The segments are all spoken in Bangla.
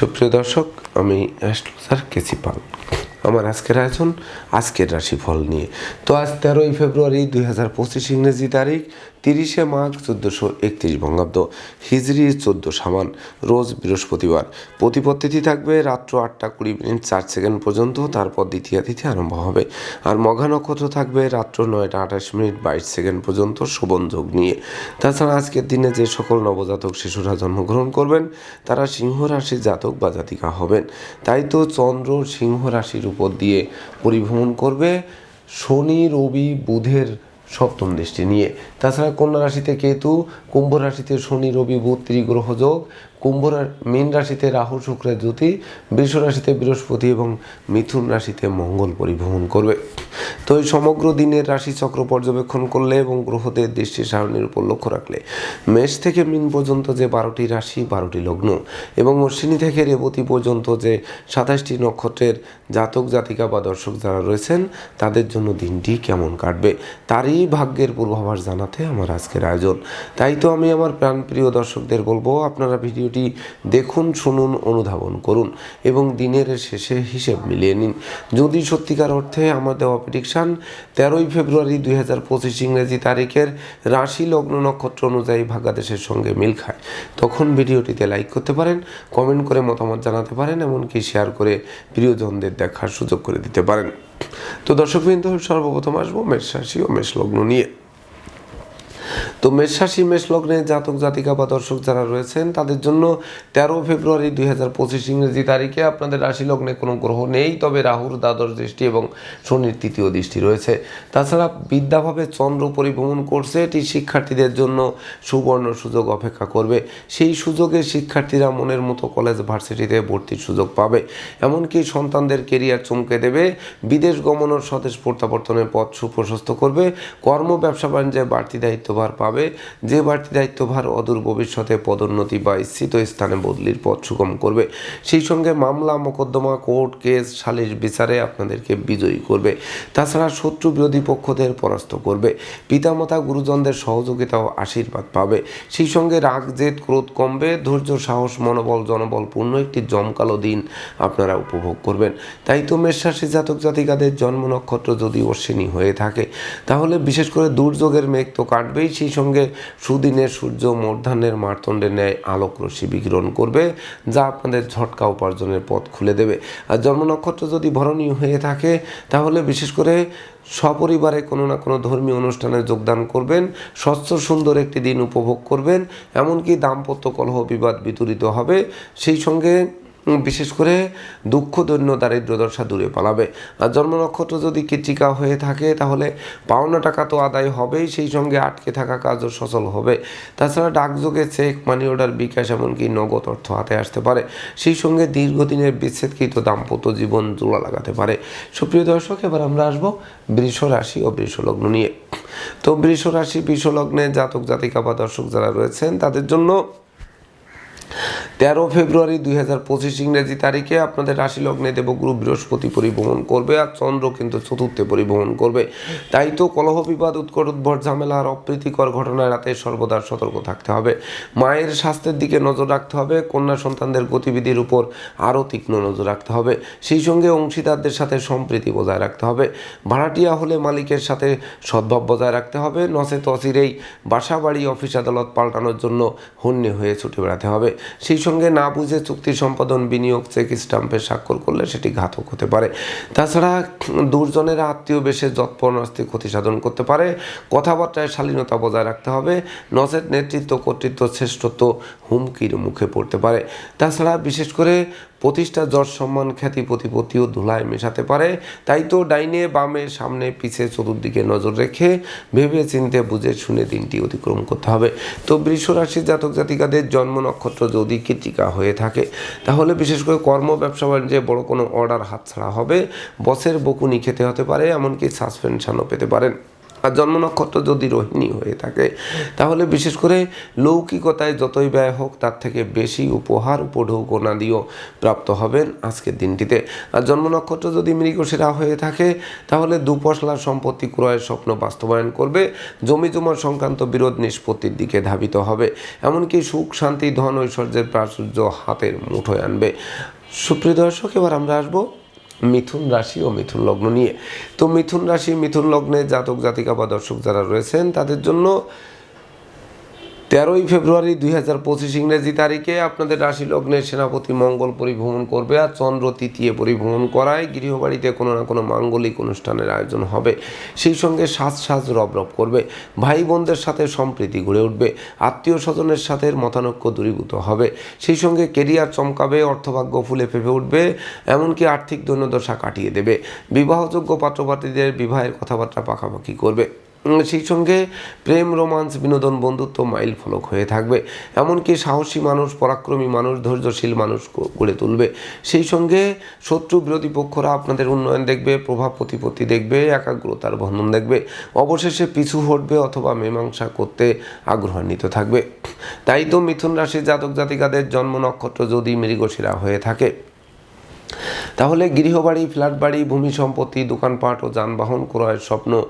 সুপ্রিয় দর্শক, আমি অ্যাস্ট্রোসার কেসি পাল। আমার আজকের আয়োজন আজকের রাশিফল নিয়ে। তো আজ তেরোই ফেব্রুয়ারি দুই হাজার পঁচিশ ইংরেজি তারিখ তিরিশে মাঘ চোদ্দোশো একত্রিশ বঙ্গাব্দ হিজড়ি চোদ্দ সামান, রোজ বৃহস্পতিবার। প্রতিপদ তিথি থাকবে রাত্র আটটা কুড়ি মিনিট চার সেকেন্ড পর্যন্ত, তারপর দ্বিতীয় তিথি আরম্ভ হবে। আর মঘা নক্ষত্র থাকবে রাত্র নয়টা আঠাশ মিনিট বাইশ সেকেন্ড পর্যন্ত শোভন যোগ নিয়ে। তাছাড়া আজকের দিনে যে সকল নবজাতক শিশুরা জন্মগ্রহণ করবেন, তারা সিংহ রাশির জাতক বা জাতিকা হবেন। তাই তো চন্দ্র সিংহ রাশির উপর দিয়ে পরিভ্রমণ করবে। শনি, রবি, বুধের সপ্তম দৃষ্টি নিয়ে। তাছাড়া কন্যা রাশিতে কেতু কুম্ভ রাশিতে শনি রবি বুধ ত্রিগ্রহ যোগ। কুম্ভ মীন রাশিতে রাহু শুক্রের জ্যোতি, বৃষ রাশিতে বৃহস্পতি এবং মিথুন রাশিতে মঙ্গল পরিভ্রমণ করবে। তো এই সমগ্র দিনের রাশি চক্র পর্যবেক্ষণ করলে এবং গ্রহদের দৃষ্টি সারণীর উপর লক্ষ্য রাখলে মেষ থেকে মিন পর্যন্ত যে বারোটি রাশি, বারোটি লগ্ন এবং অশ্বিনী থেকে রেবতী পর্যন্ত যে সাতাশটি নক্ষত্রের জাতক, জাতিকা বা দর্শক যারা রয়েছেন, তাদের জন্য দিনটি কেমন কাটবে তারই ভাগ্যের পূর্বাভাস জানাতে আমার আজকের আয়োজন। তাই তো আমি আমার প্রাণপ্রিয় দর্শকদের বলব, আপনারা ভিডিওটি দেখুন, শুনুন, অনুধাবন করুন এবং দিনের শেষে হিসেব মিলিয়ে নিন। যদি সত্যিকার অর্থে আমার দেওয়া প্রেডিকশান তেরোই ফেব্রুয়ারি দুই হাজার পঁচিশ ইংরেজি তারিখের রাশি লগ্ন নক্ষত্র অনুযায়ী ভাগ্যাদেশের সঙ্গে মিল খায়, তখন ভিডিওটিতে লাইক করতে পারেন কমেন্ট করে মতামত জানাতে পারেন, এমনকি শেয়ার করে প্রিয়জনদের দেখার সুযোগ করে দিতে পারেন। তো দর্শকবৃন্দ, সর্বপ্রথম আসব মেষ রাশি ও মেষ লগ্ন নিয়ে। তো মেষ রাশি মেষ লগ্নে জাতক, জাতিকা বা দর্শক যারা রয়েছেন, তাদের জন্য তেরো ফেব্রুয়ারি দুই হাজার পঁচিশ ইংরেজি তারিখে আপনাদের রাশি লগ্নে কোনো গ্রহ নেই, তবে রাহুর দ্বাদশ দৃষ্টি এবং শনির তৃতীয় দৃষ্টি রয়েছে। তাছাড়া বিদ্যাভাবে চন্দ্র পরিভ্রমণ করছে, এটি শিক্ষার্থীদের জন্য সুবর্ণ সুযোগ অপেক্ষা করবে। সেই সুযোগে শিক্ষার্থীরা মনের মতো কলেজ, ভার্সিটিতে ভর্তির সুযোগ পাবে। এমনকি সন্তানদের কেরিয়ার চমকে দেবে। বিদেশ গমন ও স্বদেশ প্রত্যাবর্তনের পথ সুপ্রশস্ত করবে। কর্ম, ব্যবসা, বাণিজ্যে বাড়তি দায়িত্বভার পাবে। যে বাড়তি দায়িত্বভার অদূর ভবিষ্যতে পদোন্নতি বা স্থিত স্থানে বদলির পথ সুগম করবে। সেই সঙ্গে মামলা, মোকদ্দমা, কোর্ট কেস, সালিশ বিচারে আপনাদেরকে বিজয়ী করবে। তাছাড়া শত্রু বিরোধী পক্ষদের পরাস্ত করবে। পিতামাতা, গুরুজনদের সহযোগিতা ও আশীর্বাদ পাবে। সেই সঙ্গে রাগ, জেদ, ক্রোধ কমবে। ধৈর্য, সাহস, মনোবল জনবল পূর্ণ একটি জমকালো দিন আপনারা উপভোগ করবেন। তাই তো মেষরাশি জাতক জাতিকাদের জন্ম নক্ষত্র যদি অশ্বিনী হয়ে থাকে, তাহলে বিশেষ করে দুর্যোগের মেঘ তো কাটবেই সেই সঙ্গে সুদিনের সূর্য মূর্ধান্যের মারতণ্ডের ন্যায় আলোক রশ্মি বিকিরণ করবে, যা আপনাদের ঝটকা উপার্জনের পথ খুলে দেবে। আর জন্ম নক্ষত্র যদি ভরণীয় হয়ে থাকে, তাহলে বিশেষ করে সপরিবারে কোনো না কোনো ধর্মীয় অনুষ্ঠানে যোগদান করবেন, স্বচ্ছ সুন্দর একটি দিন উপভোগ করবেন, এমনকি দাম্পত্য কলহ বিবাদ বিতরিত হবে। সেই সঙ্গে বিশেষ করে দুঃখ, দৈন্য দারিদ্র দশা দূরে পালাবে। আর জন্ম নক্ষত্র যদি কৃতিকা হয়ে থাকে, তাহলে পাওনা টাকা তো আদায় হবেই, সেই সঙ্গে আটকে থাকা কাজও সচল হবে। তাছাড়া ডাকযোগে চেক মানি অর্ডার বিকাশ এমনকি নগদ অর্থ হাতে আসতে পারে। সেই সঙ্গে দীর্ঘদিনের বিচ্ছেদকৃত দাম্পত্য জীবন জোড়া লাগাতে পারে। সুপ্রিয় দর্শক, এবার আমরা আসব বৃষ রাশি ও বৃষ লগ্ন নিয়ে। তো বৃষ রাশি, বৃষ লগ্নে জাতক, জাতিকা বা দর্শক যারা রয়েছেন, তাদের জন্য তেরো ফেব্রুয়ারি দুই হাজার পঁচিশ ইংরেজি তারিখে আপনাদের রাশি লগ্নে দেবগুরু বৃহস্পতি পরিভ্রমণ করবে আর চন্দ্র কিন্তু চতুর্থে পরিভ্রমণ করবে। তাই তো কলহ বিবাদ, উৎকট উদ্ভট, ঝামেলা আর অপ্রীতিকর ঘটনা রাতে সর্বদা সতর্ক থাকতে হবে। মায়ের স্বাস্থ্যের দিকে নজর রাখতে হবে, কন্যা সন্তানদের গতিবিধির উপর আরও তীক্ষ্ণ নজর রাখতে হবে। সেই সঙ্গে অংশীদারদের সাথে সম্প্রীতি বজায় রাখতে হবে। ভাড়াটিয়া হলে মালিকের সাথে সদ্ভাব বজায় রাখতে হবে। নসে তসিরেই বাসা বাড়ি অফিস আদালত পাল্টানোর জন্য হন্যে হয়ে ছুটে বেড়াতে হবে। সেই সঙ্গে না বুঝে চুক্তি সম্পাদন, বিনিয়োগ, চেক স্টাম্পে স্বাক্ষর করলে সেটি ঘাতক হতে পারে। তাছাড়া দুর্জনের আত্মীয় বেশে যৎপরনাস্তি ক্ষতি সাধন করতে পারে। কথাবার্তায় শালীনতা বজায় রাখতে হবে। নচেত নেতৃত্ব কর্তৃত্ব শ্রেষ্ঠত্ব হুমকির মুখে পড়তে পারে। তাছাড়া বিশেষ করে প্রতিষ্ঠা যশ সম্মান খ্যাতি প্রতিপত্তিও ধুলায় মেশাতে পারে। তাই তো ডাইনে বামে সামনে পিছে চতুর্দিকে নজর রেখে ভেবে চিনতে বুঝে শুনে দিনটি অতিক্রম করতে হবে। তো বৃষ রাশির জাতক জাতিকাদের জন্ম নক্ষত্র যদি কৃতিকা হয়ে থাকে, তাহলে বিশেষ করে কর্ম, ব্যবসা বাণিজ্যে বড় কোনো অর্ডার হাতছাড়া হবে। বসের বকুনি খেতে হতে পারে, এমনকি সাসপেনশনও পেতে পারেন। আর জন্ম নক্ষত্র যদি রোহিণী হয়ে থাকে, তাহলে বিশেষ করে লৌকিকতায় যতই ব্যয় হোক, তার থেকে বেশি উপহার উপঢৌকনাদিও প্রাপ্ত হবেন আজকের দিনটিতে। আর জন্ম নক্ষত্র যদি মৃগশিরা হয়ে থাকে, তাহলে দুপশলা সম্পত্তি ক্রয়ের স্বপ্ন বাস্তবায়ন করবে, জমি জমা সংক্রান্ত বিরোধ নিষ্পত্তির দিকে ধাবিত হবে। এমনকি সুখ, শান্তি, ধন, ঐশ্বর্যের প্রাচুর্য হাতের মুঠোয় আনবে। সুপ্রিয় দর্শক, এবার আমরা আসব মিথুন রাশি ও মিথুন লগ্ন নিয়ে। তো মিথুন রাশি, মিথুন লগ্নে জাতক জাতিকা বা দর্শক যারা রয়েছেন, তাদের জন্য তেরোই ফেব্রুয়ারি দুই হাজার পঁচিশ ইংরেজি তারিখে আপনাদের রাশি লগ্নে সেনাপতি মঙ্গল পরিভ্রমণ করবে আর চন্দ্র তৃতীয় পরিভ্রমণ করায় গৃহবাড়িতে কোনো না কোনো মাঙ্গলিক অনুষ্ঠানের আয়োজন হবে। সেই সঙ্গে সাজ সাজ রব রব করবে। ভাই বোনদের সাথে সম্প্রীতি গড়ে উঠবে। আত্মীয় স্বজনের সাথে মতানৈক্য দূরীভূত হবে। সেই সঙ্গে কেরিয়ার চমকাবে, অর্থভাগ্য ফুলে ফেপে উঠবে, এমনকি আর্থিক দৈন্যদশা কাটিয়ে দেবে। বিবাহযোগ্য পাত্রপাত্রীদের বিবাহের কথাবার্তা পাকাপাকি করবে। সেই সঙ্গে প্রেম, রোমান্স, বিনোদন, বন্ধুত্ব মাইল ফলক হয়ে থাকবে। এমনকি সাহসী মানুষ, পরাক্রমী মানুষ, ধৈর্যশীল মানুষ গড়ে তুলবে। সেই সঙ্গে শত্রু বিরোধী পক্ষরা আপনাদের উন্নয়ন দেখবে, প্রভাব প্রতিপত্তি দেখবে, একাগ্রতার বন্ধন দেখবে। অবশেষে পিছু হটবে অথবা মীমাংসা করতে আগ্রহান্বিত থাকবে। তাই তো মিথুন রাশির জাতক জাতিকাদের জন্ম নক্ষত্র যদি মৃগশিরা হয়ে থাকে। তাহলে গৃহবাড়ি ফ্ল্যাট বাড়ি ভূমি সম্পত্তি, দোকানপাট ও যানবাহন ক্রয়ের স্বপ্ন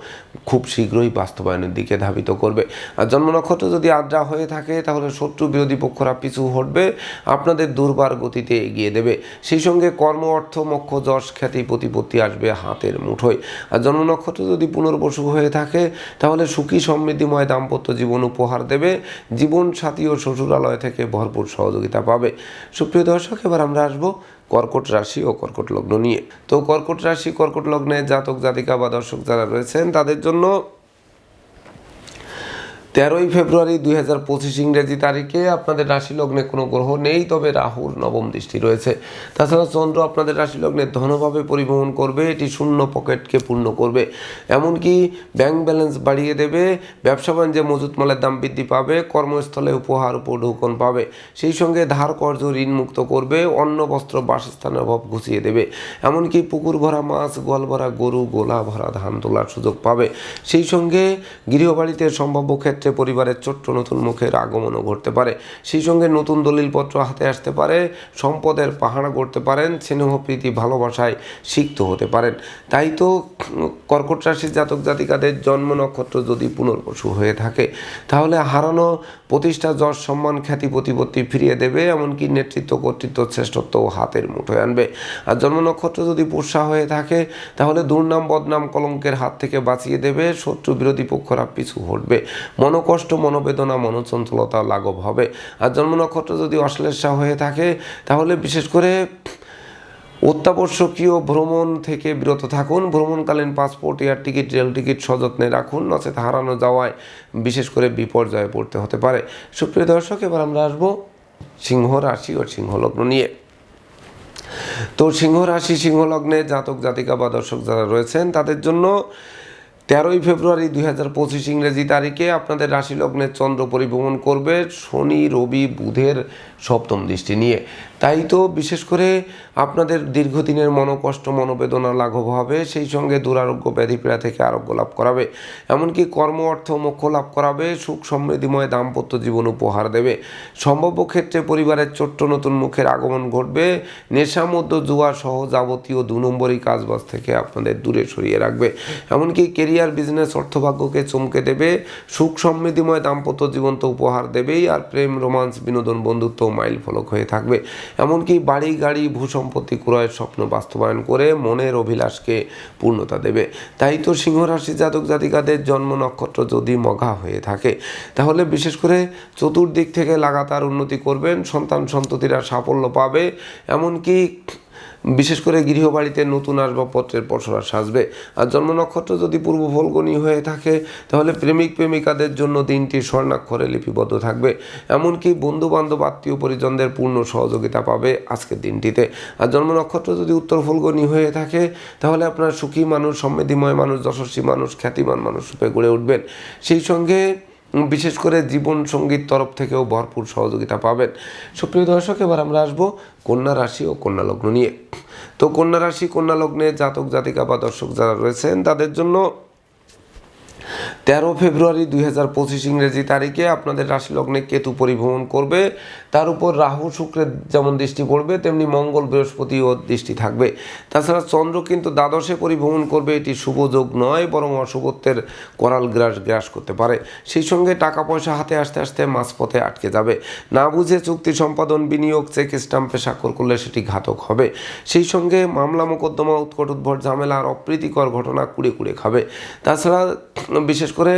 খুব শীঘ্রই বাস্তবায়নের দিকে ধাবিত করবে। আর জন্ম নক্ষত্র যদি আদ্রা হয়ে থাকে, তাহলে শত্রু বিরোধী পক্ষরা পিছু হটবে, আপনাদের দুর্বার গতিতে এগিয়ে দেবে। সেই সঙ্গে কর্ম, অর্থ, মোক্ষ, যশ, খ্যাতি, প্রতিপত্তি আসবে হাতের মুঠোয়। আর জন্ম নক্ষত্র যদি পুনর্বসু হয়ে থাকে, তাহলে সুখী সমৃদ্ধিময় দাম্পত্য জীবন উপহার দেবে। জীবন সাথী ও শ্বশুরালয় থেকে ভরপুর সহযোগিতা পাবে। সুপ্রিয় দর্শক, এবার আমরা আসব কর্কট রাশি ও কর্কট লগ্ন নিয়ে। তো কর্কট রাশি, কর্কট লগ্নে জাতক, জাতিকা বা দর্শক যারা রয়েছেন, তাদের জন্য তেরোই ফেব্রুয়ারি দুই হাজার পঁচিশ ইংরেজি তারিখে আপনাদের রাশি লগ্নে কোনো গ্রহ নেই, তবে রাহুর নবম দৃষ্টি রয়েছে। তাছাড়া চন্দ্র আপনাদের রাশি লগ্নে ধনভাবে পরিবহন করবে, এটি শূন্য পকেটকে পূর্ণ করবে। এমনকি ব্যাংক ব্যালেন্স বাড়িয়ে দেবে, ব্যবসা বাণিজ্যে মজুত মালের দাম বৃদ্ধি পাবে, কর্মস্থলে উপহার উপঢৌকন পাবে। সেই সঙ্গে ধার কর্য ঋণ মুক্ত করবে, অন্ন, বস্ত্র, বাসস্থানের অভাব ঘুষিয়ে দেবে। এমনকি পুকুর ভরা মাছ, গোয়াল ভরা গরু, গোলা ভরা ধান তোলার সুযোগ পাবে। সেই সঙ্গে গৃহবাড়িতে সম্ভাব্য ক্ষেত্রে পরিবারের ছোট্ট নতুন মুখের আগমনও ঘটতে পারে। সেই সঙ্গে নতুন দলিলপত্র হাতে আসতে পারে, সম্পদের পাহাড় গড়তে পারেন, স্নেহ, প্রীতি, ভালোবাসায় সিক্ত হতে পারেন। তাই তো কর্কট রাশির জাতক জাতিকাদের জন্ম নক্ষত্র যদি পুনর্বসু হয়ে থাকে, তাহলে হারানো প্রতিষ্ঠা, যশ, সম্মান, খ্যাতি, প্রতিপত্তি ফিরিয়ে দেবে, এমনকি নেতৃত্ব, কর্তৃত্ব শ্রেষ্ঠত্ব হাতের মুঠোয় আনবে। আর জন্ম নক্ষত্র যদি পোষা হয়ে থাকে, তাহলে দুর্নাম, বদনাম, কলঙ্কের হাত থেকে বাঁচিয়ে দেবে, শত্রু বিরোধী পক্ষরা পিছু হটবে। মনোকষ্ট, মনোবেদনা, মনোচঞ্চলতা লাঘব হবে। আর জন্ম নক্ষত্র যদি অশ্লেষা হয়ে থাকে, তাহলে বিশেষ করে অত্যাবশ্যকীয় ভ্রমণ থেকে বিরত থাকুন। ভ্রমণকালীন passport, air ticket, rail ticket সযত্নে রাখুন। নচেত হারানো যাওয়ায় বিশেষ করে বিপর্যয়ে পড়তে হতে পারে। সুপ্রিয় দর্শক, এবার আমরা আসব সিংহ রাশি ও সিংহলগ্ন নিয়ে। তো সিংহ রাশি, সিংহলগ্নে জাতক, জাতিকা বা দর্শক যারা রয়েছেন, তাদের জন্য তেরোই ফেব্রুয়ারি দুই হাজার পঁচিশ ইংরেজি তারিখে আপনাদের রাশি লগ্নের চন্দ্র পরিভ্রমণ করবে শনি, রবি, বুধের সপ্তম দৃষ্টি নিয়ে। তাই তো বিশেষ করে আপনাদের দীর্ঘদিনের মনোকষ্ট, মনোবেদনা লাঘব হবে, সেই সঙ্গে দুরারোগ্য ব্যাধি পীড়া থেকে আরোগ্য লাভ করাবে। এমনকি কর্ম, অর্থ, মোক্ষ লাভ করাবে, সুখ সমৃদ্ধিময় দাম্পত্য জীবন উপহার দেবে। সম্ভাব্য ক্ষেত্রে পরিবারের ছোট্ট নতুন মুখের আগমন ঘটবে। নেশা মধ্য জুয়া, সহ যাবতীয় দু নম্বরই কাজবাজ থেকে আপনাদের দূরে সরিয়ে রাখবে। এমনকি কেরিয়ার, বিজনেস, অর্থভাগ্যকে চমকে দেবে। সুখ সমৃদ্ধিময় দাম্পত্য জীবন তো উপহার দেবেই, আর প্রেম, রোমান্স, বিনোদন বন্ধুত্ব মাইল ফলক হয়ে থাকবে। এমনকি বাড়ি, গাড়ি, ভূসম্পত্তি ক্রয়ের স্বপ্ন বাস্তবায়ন করে মনের অভিলাষকে পূর্ণতা দেবে। তাই তো সিংহরাশি জাতক জাতিকাদের জন্ম নক্ষত্র যদি মঘা হয়ে থাকে, তাহলে বিশেষ করে চতুর্দিক থেকে লাগাতার উন্নতি করবেন, সন্তান সন্ততিরা সাফল্য পাবে। এমনকি বিশেষ করে গৃহবাড়িতে নতুন আসবাবপত্রের পসরা সাজবে। আর জন্ম নক্ষত্র যদি পূর্ব ফলগণী হয়ে থাকে, তাহলে প্রেমিক প্রেমিকাদের জন্য দিনটি স্বর্ণাক্ষরে লিপিবদ্ধ থাকবে। এমনকি বন্ধু বান্ধব আত্মীয় পরিজনদের পূর্ণ সহযোগিতা পাবে আজকের দিনটিতে। আর জন্ম নক্ষত্র যদি উত্তর ফলগণী হয়ে থাকে, তাহলে আপনার সুখী মানুষ, সমৃদ্ধিময় মানুষ, যশস্বী মানুষ, খ্যাতিমান মানুষ রূপে গড়ে উঠবেন। সেই সঙ্গে বিশেষ করে জীবন সংগীত তরফ থেকেও ভরপুর সহযোগিতা পাবেন। সুপ্রিয় দর্শক, এবার আমরা আসব কন্যা রাশি ও কন্যা লগ্ন নিয়ে। তো কন্যা রাশি, কন্যা লগ্নে জাতক জাতিকা বা দর্শক যারা রয়েছেন, তাদের জন্য তেরো ফেব্রুয়ারি দুই হাজার পঁচিশ ইংরেজি তারিখে আপনাদের রাশি লগ্নে কেতু পরিভ্রমণ করবে। তার উপর রাহু শুক্রের যেমন দৃষ্টি পড়বে, তেমনি মঙ্গল বৃহস্পতিও দৃষ্টি থাকবে। তাছাড়া চন্দ্র কিন্তু দ্বাদশে পরিভ্রমণ করবে, এটি শুভ যোগ নয়, বরং অশুভত্বের করাল গ্রাস গ্রাস করতে পারে। সেই সঙ্গে টাকা পয়সা হাতে আসতে আসতে মাঝপথে আটকে যাবে। না বুঝে চুক্তি সম্পাদন, বিনিয়োগ, চেক স্টাম্পে স্বাক্ষর করলে সেটি ঘাতক হবে। সেই সঙ্গে মামলা মোকদ্দমা উৎকট উদ্ভট ঝামেলা আর অপ্রীতিকর ঘটনা কুড়ে কুড়ে খাবে। তাছাড়া বিশেষ করে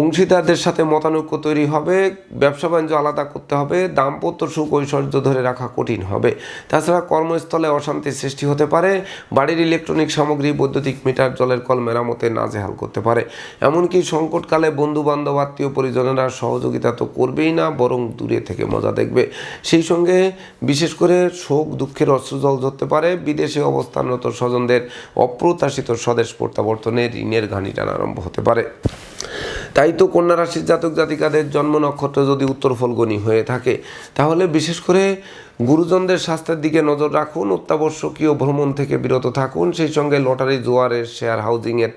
অংশীদারদের সাথে মতানৈক্য তৈরি হবে, ব্যবসা বাণিজ্য আলাদা করতে হবে, দাম্পত্য সুখ ঐশ্বর্য ধরে রাখা কঠিন হবে। তাছাড়া কর্মস্থলে অশান্তির সৃষ্টি হতে পারে, বাড়ির ইলেকট্রনিক সামগ্রী, বৈদ্যুতিক মিটার, জলের কল মেরামতে নাজেহাল করতে পারে। এমনকি সংকটকালে বন্ধু বান্ধব আত্মীয় পরিজনেরা সহযোগিতা তো করবেই না, বরং দূরে থেকে মজা দেখবে। সেই সঙ্গে বিশেষ করে শোক, দুঃখের অশ্রুজল ধরতে পারে, বিদেশে অবস্থানরত স্বজনদের অপ্রত্যাশিত স্বদেশ প্রত্যাবর্তনে ঋণের ঘানি টানা আরম্ভ হতে পারে। তাই তো কন্যা রাশির জাতক জাতিকাদের জন্ম নক্ষত্র যদি উত্তর ফলগনি হয়ে থাকে, তাহলে বিশেষ করে গুরুজনদের স্বাস্থ্যের দিকে নজর রাখুন, অত্যাবশ্যকীয় ভ্রমণ থেকে বিরত থাকুন, সেই সঙ্গে লটারি, জোয়ারের, শেয়ার হাউজিংয়ের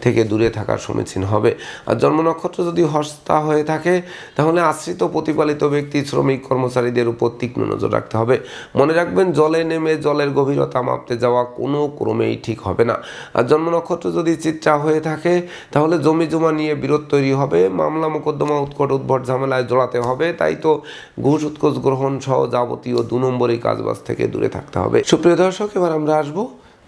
থেকে দূরে থাকার সমীচীন হবে। আর জন্ম নক্ষত্র যদি হস্তা হয়ে থাকে, তাহলে আশ্রিত প্রতিপালিত ব্যক্তি, শ্রমিক, কর্মচারীদের উপর তীক্ষ্ণ নজর রাখতে হবে। মনে রাখবেন, জলে নেমে জলের গভীরতা মাপতে যাওয়া কোনো ক্রমেই ঠিক হবে না। আর জন্ম নক্ষত্র যদি চিত্রা হয়ে থাকে, তাহলে জমি জমা নিয়ে বিরোধ তৈরি হবে, মামলা, মোকদ্দমা, উৎকট উদ্ভট ঝামেলায় জড়াতে হবে। তাই তো ঘুষ, উৎকোচ গ্রহণ সহ যাবতীয় দু নম্বরই কাজবাজ থেকে দূরে থাকতে হবে। সুপ্রিয় দর্শক এবার আমরা আসব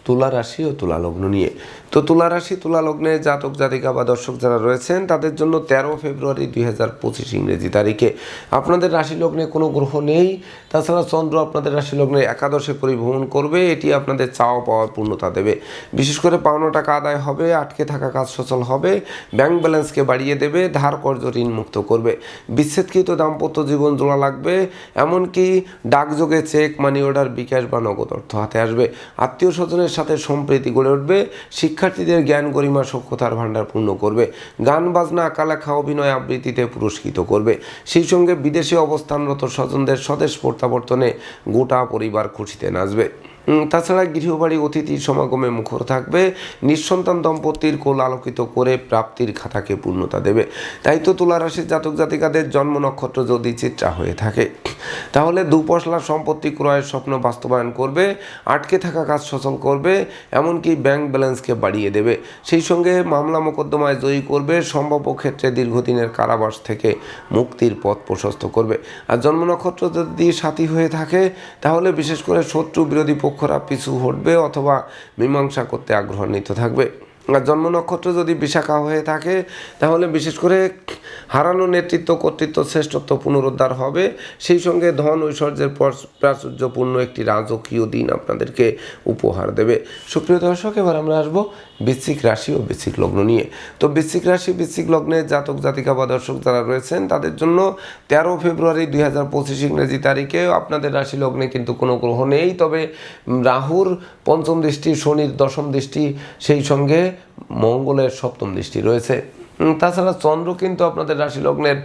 তুলা রাশি ও তুলা লগ্ন নিয়ে। তো তুলা রাশি, তুলা লগ্নে জাতক, জাতিকা বা দর্শক যারা রয়েছেন, তাদের জন্য তেরো ফেব্রুয়ারি দুই হাজার পঁচিশ ইংরেজি তারিখে। আপনাদের রাশি লগ্নে কোনো গ্রহ নেই। তাছাড়া চন্দ্র আপনাদের রাশি লগ্নে একাদশে পরিভ্রমণ করবে। এটি আপনাদের চাওয়া পাওয়ার পূর্ণতা দেবে। বিশেষ করে পাওনা টাকা আদায় হবে, আটকে থাকা কাজ সচল হবে, ব্যাংক ব্যালেন্সকে বাড়িয়ে দেবে, ধার কর্জ ঋণ মুক্ত করবে। বিচ্ছেদকৃত দাম্পত্য জীবন জোড়া লাগবে, এমনকি ডাকযোগে চেক মানি অর্ডার বিকাশ বা নগদ অর্থ হাতে আসবে। আত্মীয় স্বজনের সাথে সম্প্রীতি গড়ে উঠবে, শিক্ষার্থীদের জ্ঞান গরিমা সক্ষতার ভাণ্ডার পূর্ণ করবে, গান, বাজনা আঁকালেখা অভিনয় আবৃত্তিতে পুরস্কৃত করবে। সেই সঙ্গে বিদেশে অবস্থানরত স্বজনদের স্বদেশ প্রত্যাবর্তনে গোটা পরিবার খুশিতে নাচবে। তাছাড়া গৃহবাড়ি অতিথির সমাগমে মুখর থাকবে। নিঃসন্তান দম্পতির কোল আলোকিত করে প্রাপ্তির খাতাকে পূর্ণতা দেবে। তাই তো তুলা রাশির জাতক জাতিকাদের জন্ম নক্ষত্র যদি চিত্রা হয়ে থাকে। তাহলে দুপশলা সম্পত্তি ক্রয়ের স্বপ্ন বাস্তবায়ন করবে, আটকে থাকা কাজ সচল করবে, এমনকি ব্যাংক ব্যালেন্সকে বাড়িয়ে দেবে। সেই সঙ্গে মামলা মোকদ্দমায় জয়ী করবে, সম্ভাব্য ক্ষেত্রে দীর্ঘদিনের কারাবাস থেকে মুক্তির পথ প্রশস্ত করবে। আর জন্ম নক্ষত্র যদি সাথী হয়ে থাকে, তাহলে বিশেষ করে শত্রু বিরোধী পক্ষরা পিছু হটবে অথবা মীমাংসা করতে আগ্রহান্বিত থাকবে। আর জন্ম নক্ষত্র যদি বিশাখা হয়ে থাকে, তাহলে বিশেষ করে হারানো নেতৃত্ব, কর্তৃত্ব, শ্রেষ্ঠত্ব পুনরুদ্ধার হবে। সেই সঙ্গে ধন ঐশ্বর্যের প্রাচুর্যপূর্ণ একটি রাজকীয় দিন আপনাদেরকে উপহার দেবে। সুপ্রিয় দর্শক, এবার আমরা আসব বৃশ্চিক রাশি ও বৃশ্চিক লগ্ন নিয়ে। তো বৃশ্চিক রাশি, বৃশ্চিক লগ্নে জাতক, জাতিকা বা দর্শক যারা রয়েছেন, তাদের জন্য তেরো ফেব্রুয়ারি দুই হাজার পঁচিশ ইংরেজি তারিখে আপনাদের রাশি লগ্নে কিন্তু কোনো গ্রহ নেই। তবে রাহুর পঞ্চম দৃষ্টি, শনির দশম দৃষ্টি, সেই সঙ্গে মঙ্গলের সপ্তম দৃষ্টি রয়েছে। তাছাড়া চন্দ্র কিন্তু আপনাদের রাশি লগ্নের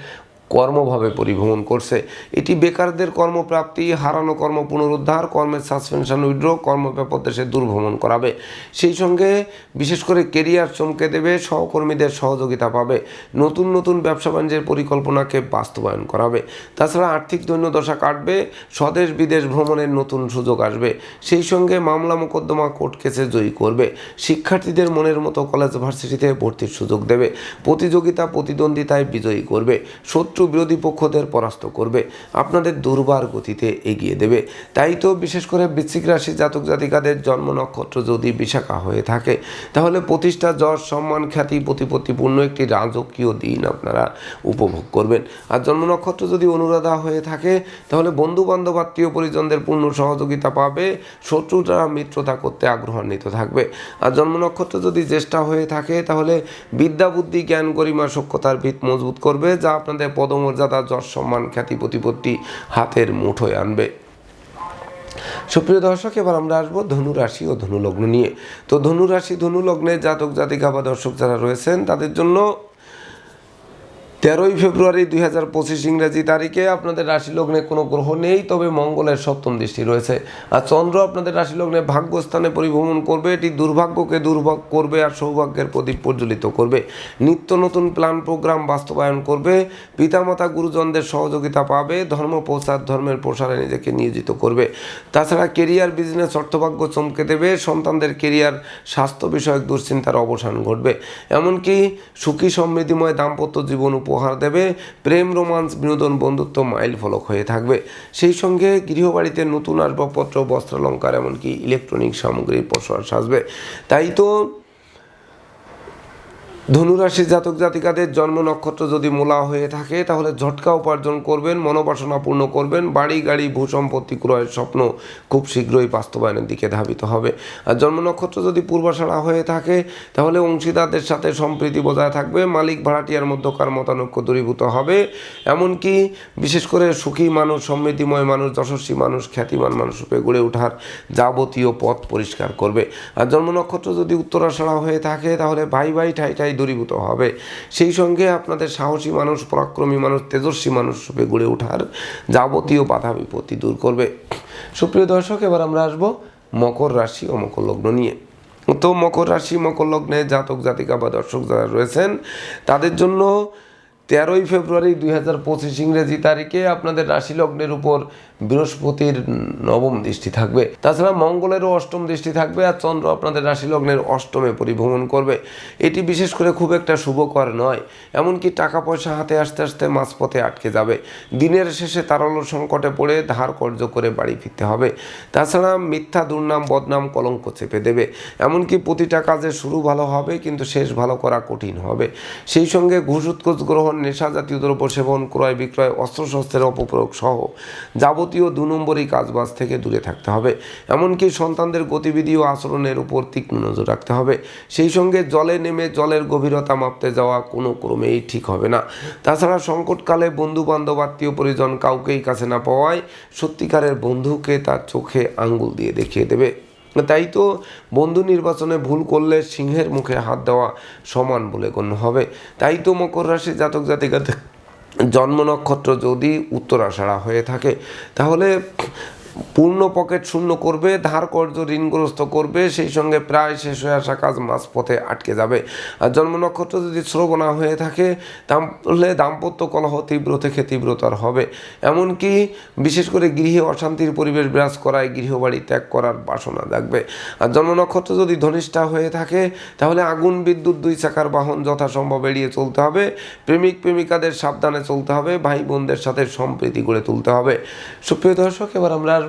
কর্মভাবে পরিভ্রমণ করছে। এটি বেকারদের কর্মপ্রাপ্তি, হারানো কর্ম পুনরুদ্ধার, কর্মের সাসপেনশন উইড্র কর্মব্যাপক দেশে দুর্ভ্রমণ করাবে। সেই সঙ্গে বিশেষ করে কেরিয়ার চমকে দেবে, সহকর্মীদের সহযোগিতা পাবে, নতুন নতুন ব্যবসা বাণিজ্যের পরিকল্পনাকে বাস্তবায়ন করাবে। তাছাড়া আর্থিক দৈন্যদশা কাটবে, স্বদেশ বিদেশ ভ্রমণের নতুন সুযোগ আসবে। সেই সঙ্গে মামলা মোকদ্দমা কোর্ট কেসে জয়ী করবে। শিক্ষার্থীদের মনের মতো কলেজ ভার্সিটিতে ভর্তির সুযোগ দেবে। প্রতিযোগিতা, প্রতিদ্বন্দ্বিতায় বিজয়ী করবে। শত্রু বিরোধী পক্ষদের পরাস্ত করবে, আপনাদের দুর্বার গতিতে এগিয়ে দেবে। তাই তো বিশেষ করে বৃশ্চিক রাশি জাতক জাতিকাদের জন্ম নক্ষত্র যদি বিশাখা হয়ে থাকে, তাহলে প্রতিষ্ঠা, যশ, সম্মান, খ্যাতি, প্রতিপত্তিপূর্ণ একটি রাজকীয় দিন আপনারা উপভোগ করবেন। আর জন্ম নক্ষত্র যদি অনুরাধা হয়ে থাকে, তাহলে বন্ধু বান্ধব আত্মীয় পরিজনদের পূর্ণ সহযোগিতা পাবে, শত্রুরা মিত্রতা করতে আগ্রহান্বিত থাকবে। আর জন্ম নক্ষত্র যদি জ্যেষ্ঠা হয়ে থাকে, তাহলে বিদ্যা, বুদ্ধি, জ্ঞান, গরিমা সক্ষতার ভিত মজবুত করবে, যা আপনাদের পদমর্যাদা, যশ, সম্মান, খ্যাতি, প্রতিপত্তি হাতের মুঠোয় আনবে। সুপ্রিয় দর্শক, এবার আমরা আসব ধনুরাশি ও ধনুলগ্ন নিয়ে। তো ধনুরাশি, ধনুলগ্নে ধনু লগ্নে জাতক জাতিকা বা দর্শক যারা রয়েছেন, তাদের জন্য তেরোই ফেব্রুয়ারি দুই হাজার পঁচিশ ইংরেজি তারিখে আপনাদের রাশি লগ্নে কোনো গ্রহ নেই, তবে মঙ্গলের সপ্তম দৃষ্টি রয়েছে। আর চন্দ্র আপনাদের রাশি লগ্নে ভাগ্যস্থানে পরিভ্রমণ করবে, এটি দুর্ভাগ্যকে দুর্ভোগ করবে আর সৌভাগ্যের প্রদীপ প্রজ্বলিত করবে। নিত্য নতুন প্ল্যান প্রোগ্রাম বাস্তবায়ন করবে, পিতামাতা গুরুজনদের সহযোগিতা পাবে, ধর্ম প্রচার, ধর্মের প্রসারে নিজেকে নিয়োজিত করবে। তাছাড়া কেরিয়ার, বিজনেস, অর্থভাগ্য চমকে দেবে, সন্তানদের কেরিয়ার, স্বাস্থ্য বিষয়ক দুশ্চিন্তার অবসান ঘটবে। এমনকি সুখী সমৃদ্ধিময় দাম্পত্য জীবন উপহার দেবে। প্রেম, রোমান্স, বিনোদন, বন্ধুত্ব, মাইল ফলক হয়ে থাকবে। সেই সঙ্গে গৃহবাড়িতে নতুন আসবাবপত্র, বস্ত্রালঙ্কার, এমনকি ইলেকট্রনিক সামগ্রীর প্রসার সাজবে। তাই তো ধনুরাশি জাতক জাতিকাদের জন্ম নক্ষত্র যদি মূলা হয়ে থাকে, তাহলে ঝটকা উপার্জন করবেন, মনোবাসনা পূর্ণ করবেন, বাড়ি, গাড়ি ভূসম্পত্তি ক্রয়ের স্বপ্ন খুব শীঘ্রই বাস্তবায়নের দিকে ধাবিত হবে। আর জন্ম নক্ষত্র যদি পূর্বাশাড়া হয়ে থাকে, তাহলে অংশীদারদের সাথে সম্প্রীতি বজায় থাকবে, মালিক ভাড়াটিয়ার মধ্যকার মতানৈক্য দূরীভূত হবে। এমনকি বিশেষ করে সুখী মানুষ, সমৃদ্ধিময় মানুষ, যশস্বী মানুষ, খ্যাতিমান মানুষ রূপে গড়ে ওঠার যাবতীয় পথ পরিষ্কার করবে। আর জন্ম নক্ষত্র যদি উত্তরাষাড়া হয়ে থাকে, তাহলে ভাই ভাই, ঠাই ঠাই দূরীভূত হবে। সেই সঙ্গে আপনাদের সাহসী মানুষ, পরাক্রমী মানুষ, তেজস্বী মানুষ রূপে গড়ে ওঠার যাবতীয় বাধা বিপত্তি দূর করবে। সুপ্রিয় দর্শক, এবার আমরা আসব মকর রাশি ও মকর লগ্ন নিয়ে। তো মকর রাশি, মকর লগ্নে জাতক, জাতিকা বা দর্শক যারা রয়েছেন, তাদের জন্য তেরোই ফেব্রুয়ারি দুই হাজার পঁচিশ ইংরেজি তারিখে আপনাদের রাশি লগ্নের উপর বৃহস্পতির নবম দৃষ্টি থাকবে। তাছাড়া মঙ্গলেরও অষ্টম দৃষ্টি থাকবে আর চন্দ্র আপনাদের রাশি লগ্নের অষ্টমে পরিভ্রমণ করবে। এটি বিশেষ করে খুব একটা শুভকর নয়, এমনকি টাকা পয়সা হাতে আসতে আসতে মাঝপথে আটকে যাবে। দিনের শেষে তারল্য সংকটে পড়ে ধার কর্য করে বাড়ি ফিরতে হবে। তাছাড়া মিথ্যা দুর্নাম, বদনাম, কলঙ্ক চেপে দেবে। এমনকি প্রতিটা কাজে শুরু ভালো হবে, কিন্তু শেষ ভালো করা কঠিন হবে। সেই সঙ্গে ঘুষ উৎকোচ গ্রহণ নেশা জাতীয় দ্রব্য সেবন, ক্রয় বিক্রয়, অস্ত্রশস্ত্রের অপপ্রয়োগ সহ যাবতীয় দু নম্বরই কাজবাজ থেকে দূরে থাকতে হবে। এমনকি সন্তানদের গতিবিধি ও আচরণের উপর তীক্ষ্ণ নজর রাখতে হবে। সেই সঙ্গে জলে নেমে জলের গভীরতা মাপতে যাওয়া কোনো ক্রমেই ঠিক হবে না। তাছাড়া সংকটকালে বন্ধু বান্ধব আত্মীয় পরিজন কাউকেই কাছে না পাওয়ায় সত্যিকারের বন্ধুকে তার চোখে আঙ্গুল দিয়ে দেখিয়ে দেবে। তাই তো বন্ধু নির্বাচনে ভুল করলে সিংহের মুখে হাত দেওয়া সমান বলে গণ্য হবে। তাই তো মকর রাশি জাতক জাতিকাদের জন্ম নক্ষত্র যদি উত্তরাষাড়া হয়ে থাকে, তাহলে পূর্ণ পকেট শূন্য করবে, ধার কর্য ঋণগ্রস্ত করবে, সেই সঙ্গে প্রায় শেষ হয়ে আসা কাজ মাঝপথে আটকে যাবে। আর জন্ম নক্ষত্র যদি শ্রবণা হয়ে থাকে, তাহলে দাম্পত্য কলহ তীব্র থেকে তীব্রতর হবে। এমনকি বিশেষ করে গৃহে অশান্তির পরিবেশ বিরাজ করায় গৃহবাড়ি ত্যাগ করার বাসনা জাগবে। আর জন্ম নক্ষত্র যদি ধনিষ্ঠা হয়ে থাকে, তাহলে আগুন, বিদ্যুৎ, দুই চাকার বাহন যথাসম্ভব এড়িয়ে চলতে হবে। প্রেমিক, প্রেমিকাদের সাবধানে চলতে হবে। ভাই বোনদের সাথে সম্প্রীতি গড়ে তুলতে হবে। সুপ্রিয় দর্শক, এবার আমরা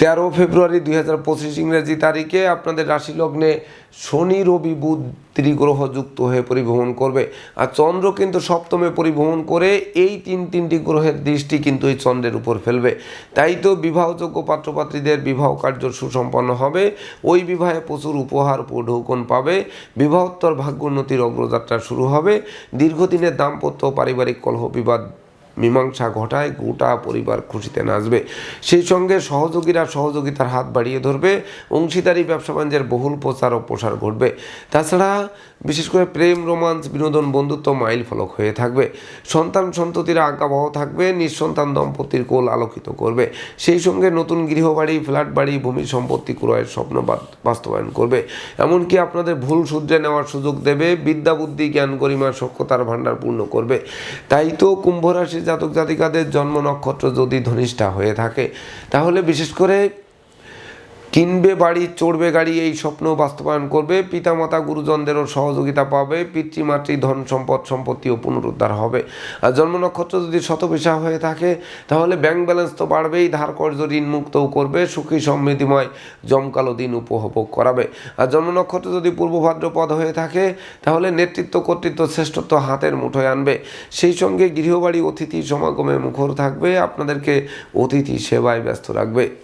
তেরো ফেব্রুয়ারি দুই হাজার পঁচিশ ইংরেজি তারিখে আপনাদের রাশি লগ্নে শনি, রবি, বুধ ত্রিগ্রহ যুক্ত হয়ে পরিভ্রমণ করবে। আর চন্দ্র কিন্তু সপ্তমে পরিভ্রমণ করে এই তিন তিনটি গ্রহের দৃষ্টি কিন্তু এই চন্দ্রের উপর ফেলবে। তাই তো বিবাহযোগ্য পাত্রপাত্রীদের বিবাহ কার্য সুসম্পন্ন হবে। ওই বিবাহে প্রচুর উপহার ঢৌকন পাবে। বিবাহোত্তর ভাগ্যোন্নতির অগ্রযাত্রা শুরু হবে। দীর্ঘদিনের দাম্পত্য পারিবারিক কলহ বিবাদ মীমাংসা ঘটায়, গোটা পরিবার খুশিতে নাচবে। সেই সঙ্গে সহযোগীরা সহযোগিতার হাত বাড়িয়ে ধরবে, অংশীদারি, ব্যবসা বাণিজ্যের বহুল প্রচার ও প্রসার ঘটবে। তাছাড়া বিশেষ করে প্রেম, রোমান্স, বিনোদন, বন্ধুত্ব মাইল ফলক হয়ে থাকবে। সন্তান সন্ততিরা আজ্ঞাবহ থাকবে, নিঃসন্তান দম্পতির কোল আলোকিত করবে। সেই সঙ্গে নতুন গৃহবাড়ি ফ্ল্যাট বাড়ি ভূমি সম্পত্তি ক্রয়ের স্বপ্ন বাস্তবায়ন করবে। এমনকি আপনাদের ভুল সূত্রে নেওয়ার সুযোগ দেবে, বিদ্যা, বুদ্ধি, জ্ঞান, গরিমা সক্ষতার ভাণ্ডার পূর্ণ করবে। তাই তো কুম্ভ রাশির জাতক জাতিকাদের জন্ম নক্ষত্র যদি ধনিষ্ঠা হয়ে থাকে, তাহলে বিশেষ করে কিনবে বাড়ি, চড়বে গাড়ি, এই স্বপ্ন বাস্তবায়ন করবে। পিতামাতা গুরুজনদেরও সহযোগিতা পাবে। পিতৃমাতৃ ধন সম্পদ, সম্পত্তিও পুনরুদ্ধার হবে। আর জন্ম নক্ষত্র যদি শতপেশা হয়ে থাকে, তাহলে ব্যাংক ব্যালেন্স তো বাড়বেই, ধার কর্য ঋণ মুক্তও করবে, সুখী সমৃদ্ধিময় জমকালো দিন উপভোগ করাবে। আর জন্ম নক্ষত্র যদি পূর্ব ভাদ্রপদ হয়ে থাকে, তাহলে নেতৃত্ব, কর্তৃত্ব, শ্রেষ্ঠত্ব হাতের মুঠোয় আনবে। সেই সঙ্গে গৃহবাড়ি, অতিথি সমাগমে মুখর থাকবে, আপনাদেরকে অতিথি সেবায় ব্যস্ত রাখবে।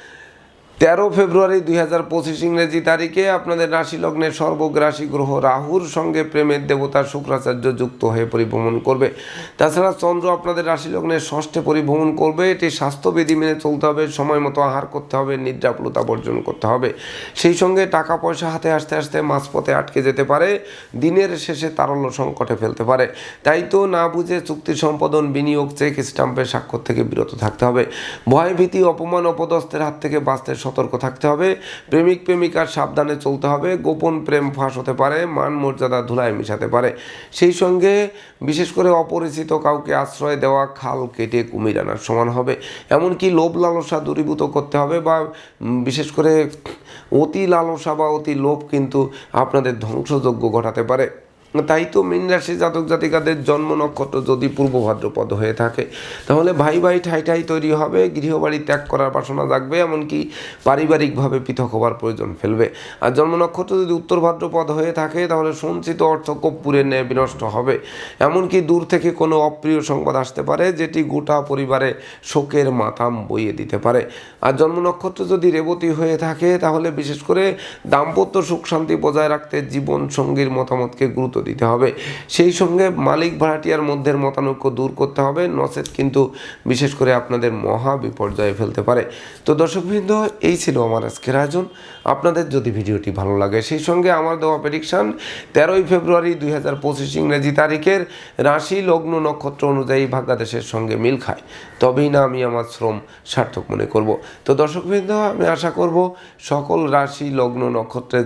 তেরো ফেব্রুয়ারি দুই হাজার পঁচিশ ইংরেজি তারিখে আপনাদের রাশি লগ্নে সর্বগ্রাসী গ্রহ রাহুর সঙ্গে প্রেমের দেবতা শুক্রাচার্য যুক্ত হয়ে পরিভ্রমণ করবে। তাছাড়া চন্দ্র আপনাদের রাশি লগ্নের ষষ্ঠে পরিভ্রমণ করবে। এটি স্বাস্থ্যবিধি মেনে চলতে হবে, সময় মতো আহার করতে হবে, নিদ্রাপ্লতা বর্জন করতে হবে। সেই সঙ্গে টাকা পয়সা হাতে আসতে আসতে মাঝপথে আটকে যেতে পারে, দিনের শেষে তারল্য সংকটে ফেলতে পারে। তাই তো না বুঝে চুক্তি সম্পাদন, বিনিয়োগ, চেক স্টাম্পের স্বাক্ষর থেকে বিরত থাকতে হবে। ভয় ভীতি অপমান, অপদস্থের হাত থেকে বাঁচতে সতর্ক থাকতে হবে। প্রেমিক, প্রেমিকার সাবধানে চলতে হবে। গোপন প্রেম ফাঁস হতে পারে, মান মর্যাদা ধুলায় মিশাতে পারে। সেই সঙ্গে বিশেষ করে অপরিচিত কাউকে আশ্রয় দেওয়া, খাল কেটে কুমির আনার সমান হবে। এমনকি লোভ লালসা দূরীভূত করতে হবে বা বিশেষ করে অতি লালসা বা অতি লোভ কিন্তু আপনাদের ধ্বংসযজ্ঞ ঘটাতে পারে। তাই তো মীন রাশি জাতক জাতিকাদের জন্ম নক্ষত্র যদি পূর্ব ভাদ্রপদ হয়ে থাকে, তাহলে ভাই ভাই ঠাই ঠাই তৈরি হবে, গৃহবাড়ি ত্যাগ করার বাসনা জাগবে, এমনকি পারিবারিকভাবে পৃথক হবার প্রয়োজন ফেলবে। আর জন্ম নক্ষত্র যদি উত্তর ভাদ্রপদ হয়ে থাকে, তাহলে সঞ্চিত অর্থ কর্পূরের ন্যায় বিনষ্ট হবে। এমনকি দূর থেকে কোনো অপ্রিয় সংবাদ আসতে পারে, যেটি গোটা পরিবারে শোকের মাথাম বইয়ে দিতে পারে। আর জন্ম নক্ষত্র যদি রেবতী হয়ে থাকে, তাহলে বিশেষ করে দাম্পত্য সুখ শান্তি বজায় রাখতে জীবন সঙ্গীর মতামতকে গুরুত্ব দিতে হবে। সেই সঙ্গে মালিক ভাড়াটিয়ার মধ্যের মতানৈক্য দূর করতে হবে। নচেত কিন্তু বিশেষ করে আপনাদের মহা বিপর্যয়ে ফেলতে পারে। তো দর্শকবৃন্দ, এই ছিল আমার আজকের আয়োজন। আপনাদের যদি ভিডিওটি ভালো লাগে, সেই সঙ্গে আমার দেওয়া প্রেডিকশান তেরোই ফেব্রুয়ারি দুই হাজার পঁচিশ ইংরেজি তারিখের রাশি লগ্ন নক্ষত্র অনুযায়ী ভাগ্যাদেশের সঙ্গে মিল খায়। তবেই না আমি আমার শ্রম সার্থক মনে করব। তো দর্শকবৃন্দ, আমি আশা করব সকল রাশি লগ্ন নক্ষত্রের